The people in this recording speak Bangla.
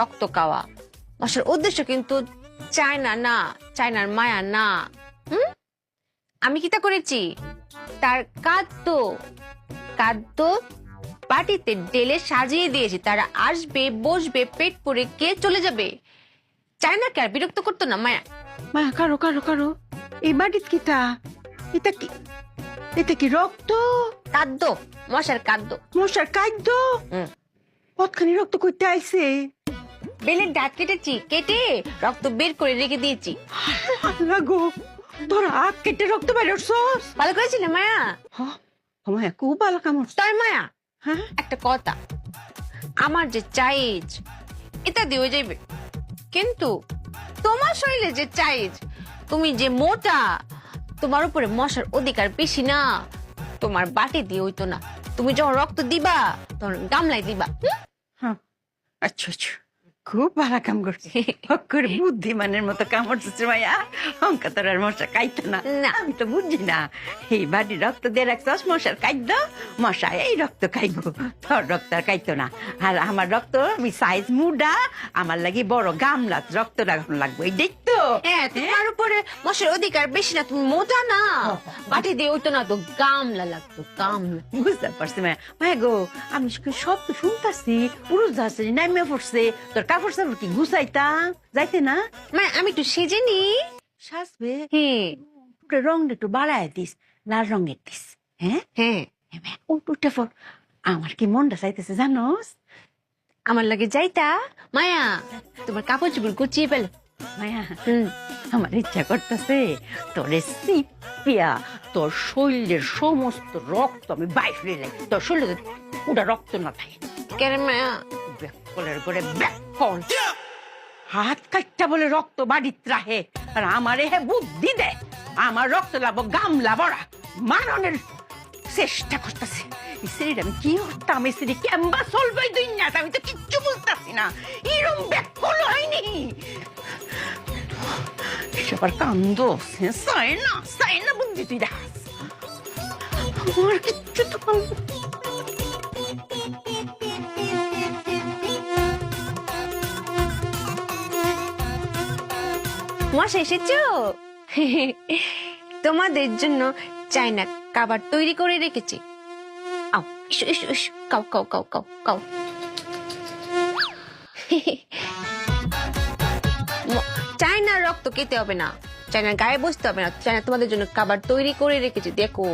রক্ত খাওয়া মশার উদ্দেশ্য কিন্তু চায়না না চায়নার মায়া না। হুম? আমি কি তা করেছি? তার কাদ্য কাদ্য পাটিতে ডেলে সাজিয়ে দিয়েছি। তারা আসবে বসবে পেট পরে কে চলে যাবে? চায়নাকে আর বিরক্ত করতো না মায়া। মায়া কারও কারও কারও। এই বাড়িত কিতা এটা কি? এটা কি রক্ত? কাদ্য মশার কাদ্য। মশার হুম। কতখানি রক্ত করতে আইছে? বেলের দাঁত কেটেছি কেটে রক্ত বের করে রেখে দিয়েছি। আল্লাহ গো তোর হাত কেটে রক্ত বেরোছস ভালো করেছি না মায়া? মায়া খুব ভালো কামড় তাই মায়া? হ্যাঁ? একটা কথা আমার যে চাইজ এটা দিয়ে যাইবে। কিন্তু তোমার শরীরে যে চাইজ তুমি যে মোটা তোমার উপরে মশার অধিকার বেশি না। তোমার বাটি দিয়ে হইতো না। তুমি যখন রক্ত দিবা তখন গামলায় দিবা? হ্যাঁ। আচ্ছা আচ্ছা। খুব ভালো কাম করছে। হক্কর বুদ্ধিমানের মতো কামড়ছে মায়া অঙ্কা তোর আর মশা কাইতো না। না। আমি তো বুঝি না। এই বাড়ি রক্ত দিয়ে রাখছস মশার কাইতো মশা এই রক্ত খাইব। তোর রক্ত আর কাইতো না। আর আমার রক্ত আমি সাইজ মুডা। আমার লাগি বড় গামলা রক্ত লাগানো লাগবে। এই হ্যাঁ তোমার উপরে মশার অধিকার বেশি না তুমি মোটা না। বাটি দিয়ে হইতো না তো গামলা লাগতো গামলা। বুঝতে পারছি মায়া গো আমি সব তো শুনতাছি উড়ুস যাচ্ছে নামিয়ে পড়ছে। তোর কাপড় সাপড় কি গুছাইতা? যাইতে না? আমি একটু সেজে নি। সাজবে? হ্যাঁ রংটা একটু বাড়ায় দিস লাল রঙের দিস হ্যাঁ? হ্যাঁ উঠ পর আমার কি মনটা চাইতেছে জানোস? আমার লাগে যাইতা। মায়া তোমার কাপড় চোপড় গুছিয়ে পেল মায়া হুম। আমার ইচ্ছা করতেছে তোরে সিপিয়া তোর শরীরের সমস্ত রক্ত আমি বাইরে তোর শরীরে পুরা রক্ত না থাকে। কেন মায়া? ব্যাককলের করে ব্যাককল। হাত কাটটা বলে রক্ত বাড়িত রাহে আর আমারে হে বুদ্ধি দে। আমার রক্ত লাভ গামলা বড়া। মাননের চেষ্টা করতেছে। স্ত্রীর আমি কি কেমবা চলবে দুই না আমি তো কিচ্ছু বুঝতেছি না। এরম ব্যাককল হয়নি। কান্দ সাই না সাই না বুদ্ধি তুই আমার কিচ্ছু তো এসেছ? তোমাদের জন্য চাইনা খাবার তৈরি করে রেখেছি। আও ইসু ইসু কাও কাও কাও কাও কাও। চায়নার রক্ত খেতে হবে না। চায়নার গায়ে বসতে হবে না। চায়না তোমাদের জন্য খাবার তৈরি করে রেখেছি, দেখো।